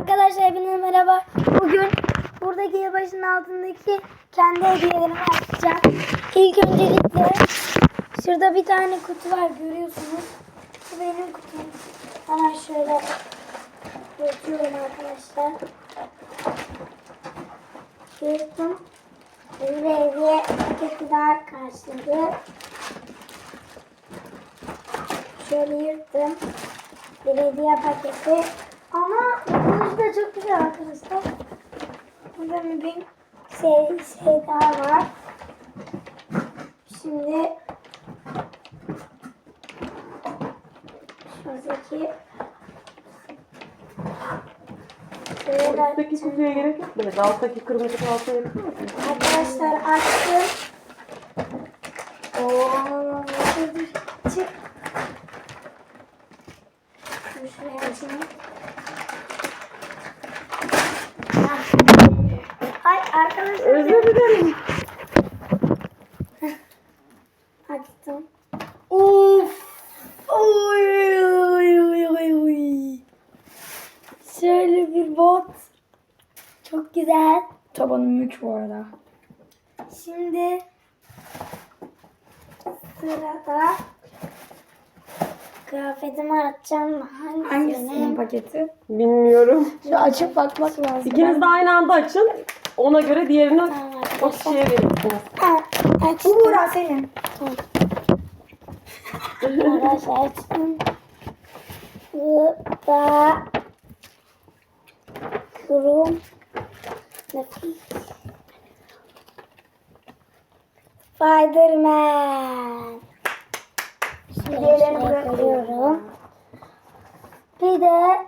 Arkadaşlar hepinize merhaba. Bugün buradaki yılbaşının altındaki kendi hediyelerimi açacağım. İlk öncelikle şurada bir tane kutu var görüyorsunuz. Bu benim kutum. Hemen şöyle yapıyorum arkadaşlar. Yırttım. Bir hediye paketi daha karşıladı. Şöyle yırttım. Bir hediye paketi. Ama güzel arkadaşlar. Burada bir şey, şey daha var. Şimdi şuradaki şöyle Alttaki kutuya gerek yok mu? Alttaki kırmızı kalsa yakın mı? Arkadaşlar açtım. Oo, dilerim. açtım. Uf. Oy oy oy oy oy. Şöyle bir bot. Çok güzel. Tabanı mük bu arada. Şimdi sırada kıyafetimi açacağım. Hangisinin Hangisini? paketi? Bilmiyorum. Şu açıp bakmak lazım. İkiniz de aynı anda açın. Ona göre diğerini o kişiye verirsiniz. Buğra senin. Arkadaşlar açtım. Bu da kurum nefis. Spiderman. Şöyle Diğerlerini koyuyorum. Bir de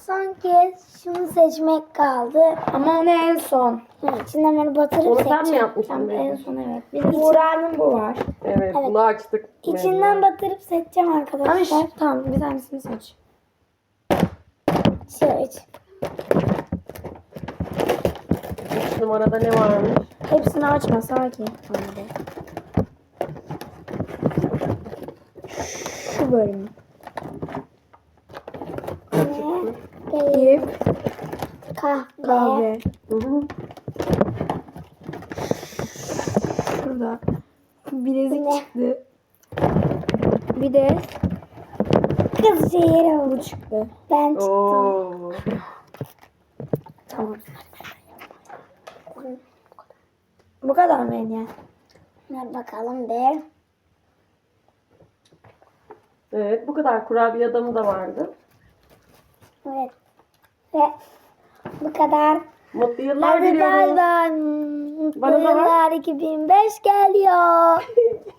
son kez şunu seçmek kaldı. Ama onu en son. Evet, İçinden böyle batırıp Onu sen mi seçeceğim. yapmıştın? Tam en son evet. Bir de Buğra'nın bu var. Evet, Evet. bunu açtık. İçinden batırıp seçeceğim Ama arkadaşlar. şu, tamam bir tanesini seç. Şöyle iç. Üç numarada ne varmış? Hepsini açma sakin. Hadi. Şu bölüm. İp, Kahve. kahve. Şurada. Bilezik Ne? çıktı. Bir de Kız şehir oldu. çıktı. Ben çıktım. Oo. Tamam. Bu kadar mı Enya? Ver bakalım bir. Evet, bu kadar kurabiye adamı da vardı. Evet. Ve bu kadar. Mutlu yıllar diliyorum. Bana da. Yıllar 2005 geliyor.